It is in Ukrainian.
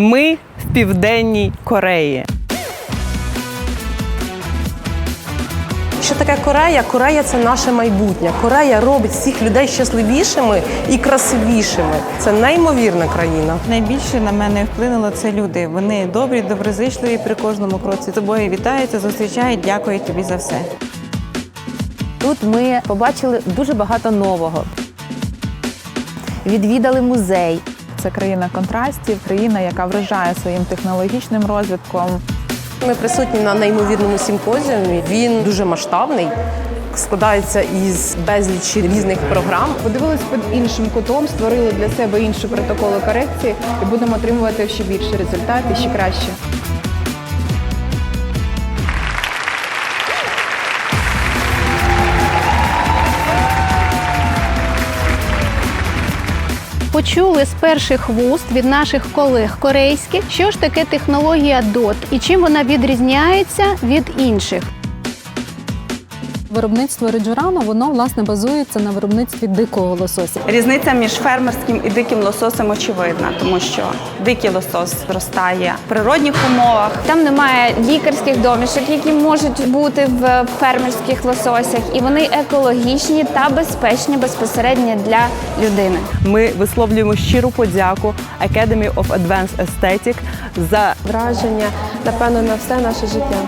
Ми в південній Кореї. Що таке Корея? Корея це наше майбутнє. Корея робить всіх людей щасливішими і красивішими. Це неймовірна країна. Найбільше на мене вплинуло це люди. Вони добрі, доброзичливі при кожному кроці. Тобою вітаються, зустрічають, дякують тобі за все. Тут ми побачили дуже багато нового. Відвідали музей. Це країна контрастів, країна, яка вражає своїм технологічним розвитком. Ми присутні на неймовірному симпозіумі. Він дуже масштабний, складається із безлічі різних програм. Подивились під іншим кутом, створили для себе інші протоколи корекції і будемо отримувати ще більше результатів, ще краще. Почули з перших вуст від наших колег корейських, що ж таке технологія DOT і чим вона відрізняється від інших. Виробництво реджурано воно власне базується на виробництві дикого лосося. Різниця між фермерським і диким лососем очевидна, тому що дикий лосос зростає в природних умовах. Там немає лікарських домішок, які можуть бути в фермерських лососях, і вони екологічні та безпечні безпосередньо для людини. Ми висловлюємо щиру подяку Academy of Advanced Aesthetic за Враження, напевно, на все наше життя.